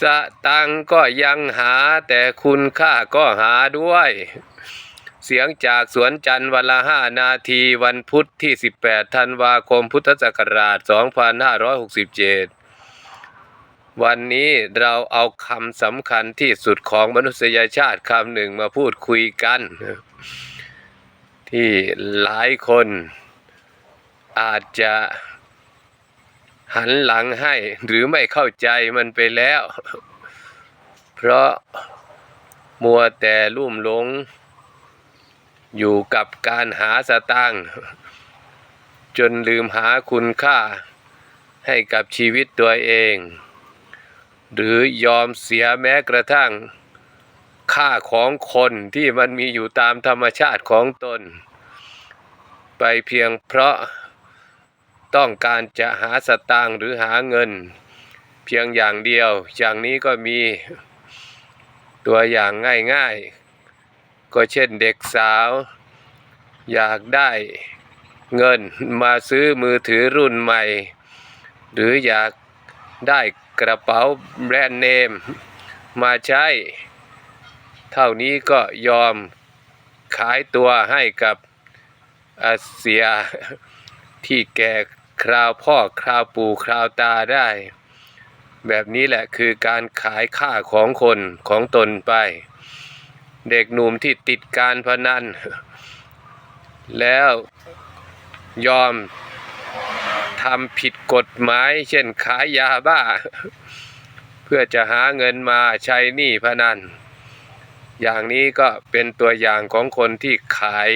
สตังก็ยังหาแต่คุณค่าก็หาด้วย เสียงจากสวนจันทร์วันละห้านาทีวันพุธที่ 18 ธันวาคมพุทธศักราช 2567 วันนี้เราเอาคำสำคัญที่สุดของมนุษยชาติคำหนึ่งมาพูดคุยกัน ที่หลายคนอาจจะ หันหลังให้หรือไม่เข้าใจมันไปแล้ว เพราะมัวแต่ลุ่มหลง อยู่กับการหาสตางค์จนลืมหาคุณค่าให้กับชีวิตตัวเอง หรือยอมเสียแม้กระทั่ง ค่าของคนที่มันมีอยู่ตามธรรมชาติของตน ไปเพียงเพราะ ต้องการจะหาสตางค์หรือหาเงิน เพียงอย่างเดียว อย่างนี้ก็มีตัวอย่างง่ายๆ ก็เช่นเด็กสาว อยากได้เงินมาซื้อมือถือรุ่นใหม่ หรืออยากได้กระเป๋าแบรนด์เนม มาใช้ เท่านี้ก็ยอมขายตัวให้กับอาเซียที่แก่ คราวพ่อคราวปู่คราวตาได้ แบบนี้แหละคือการขายค่าของคนของตนไป เด็กหนุ่มที่ติดการพนัน แล้วยอมทำผิดกฎหมาย เช่นขายยาบ้า เพื่อจะหาเงินมาใช้หนี้พนัน อย่างนี้ก็เป็นตัวอย่างของคนที่ขาย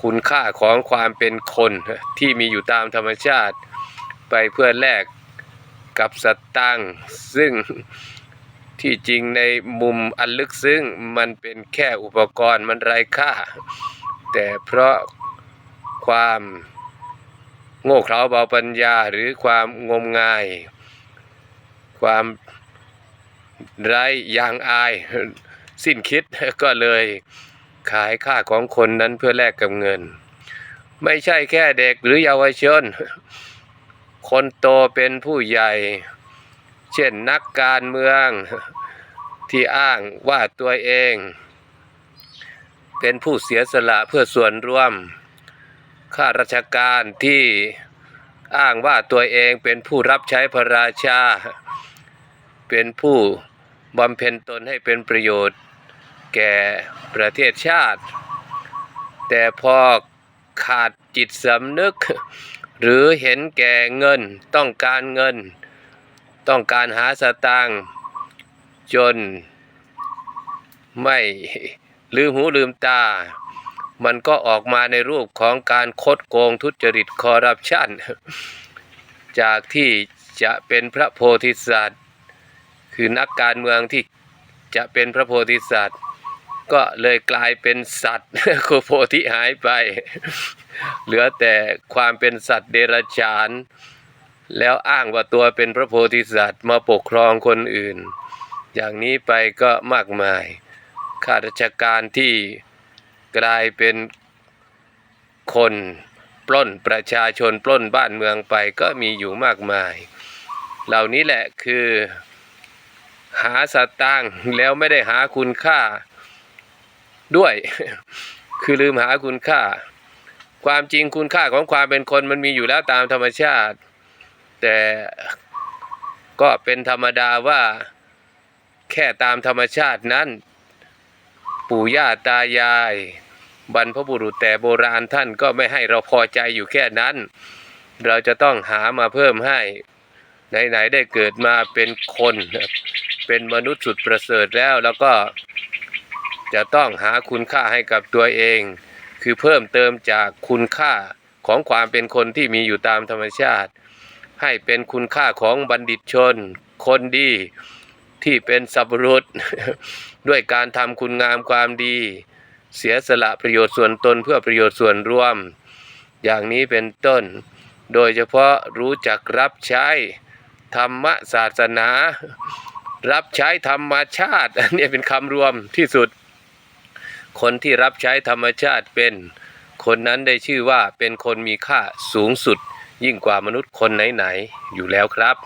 คุณค่าของความเป็นคนที่มีอยู่ตามธรรมชาติ ไปเพื่อแลกกับสตังค์ซึ่งที่จริงในมุมอันลึกซึ้งมันเป็นแค่อุปกรณ์มันไร้ค่า แต่เพราะความโง่เขลาเบาปัญญาหรือความงมงาย ความไร้ยางอาย สิ้นคิดก็เลย ขายค่าของคนนั้นเพื่อแลกกับเงิน ไม่ใช่แค่เด็กหรือเยาวชน คนโตเป็นผู้ใหญ่ เช่นนักการเมืองที่อ้างว่าตัวเอง เป็นผู้เสียสละเพื่อส่วนรวม ข้าราชการที่อ้างว่าตัวเองเป็นผู้รับใช้พระราชา เป็นผู้บำเพ็ญตนให้เป็นประโยชน์ แก่ประเทศชาติ แต่พอขาดจิตสำนึก หรือเห็นแก่เงินต้องการเงิน ต้องการหาสตางค์จน ไม่ลืมหูลืมตา มันก็ออกมาในรูปของการคดโกงทุจริตคอร์รัปชันจากที่จะเป็นพระโพธิสัตว์ คือนักการเมืองที่จะเป็นพระโพธิสัตว์ ก็เลยกลายเป็นสัตว์โคโพธิหายไป เหลือแต่ความเป็นสัตว์เดรัจฉาน แล้วอ้างว่าตัวเป็นพระโพธิสัตว์มาปกครองคนอื่น อย่างนี้ไปก็มากมายข้าราชการที่กลายเป็นคนปล้นประชาชนปล้นบ้านเมืองไปก็มีอยู่มากมาย เหล่านี้แหละคือ หาสตางค์แล้วไม่ได้หาคุณค่า ด้วย คือลืมหาคุณค่า ความจริงคุณค่าของความเป็นคนมันมีอยู่แล้วตามธรรมชาติ แต่ก็เป็นธรรมดาว่าแค่ตามธรรมชาตินั้น ปู่ย่าตายาย บรรพบุรุษแต่โบราณท่านก็ไม่ให้เราพอใจอยู่แค่นั้น เราจะต้องหามาเพิ่มให้ไหนๆได้เกิดมาเป็นคน เป็นมนุษย์สุดประเสริฐแล้วแล้วก็ จะต้องหาคุณค่าให้กับตัวเอง คือเพิ่มเติมจากคุณค่าของความเป็นคนที่มีอยู่ตามธรรมชาติ ให้เป็นคุณค่าของบัณฑิตชน คนดีที่เป็นสัพบุรุษด้วยการทำคุณงามความดี เสียสละประโยชน์ส่วนตนเพื่อประโยชน์ส่วนรวม อย่างนี้เป็นต้น โดยเฉพาะรู้จักรับใช้ธรรมศาสนา รับใช้ธรรมชาติ อันนี้เป็นคำรวมที่สุด คนที่รับใช้ธรรมชาติเป็น คนนั้นได้ชื่อว่าเป็นคนมีค่าสูงสุด ยิ่งกว่ามนุษย์คนไหนๆอยู่แล้วครับ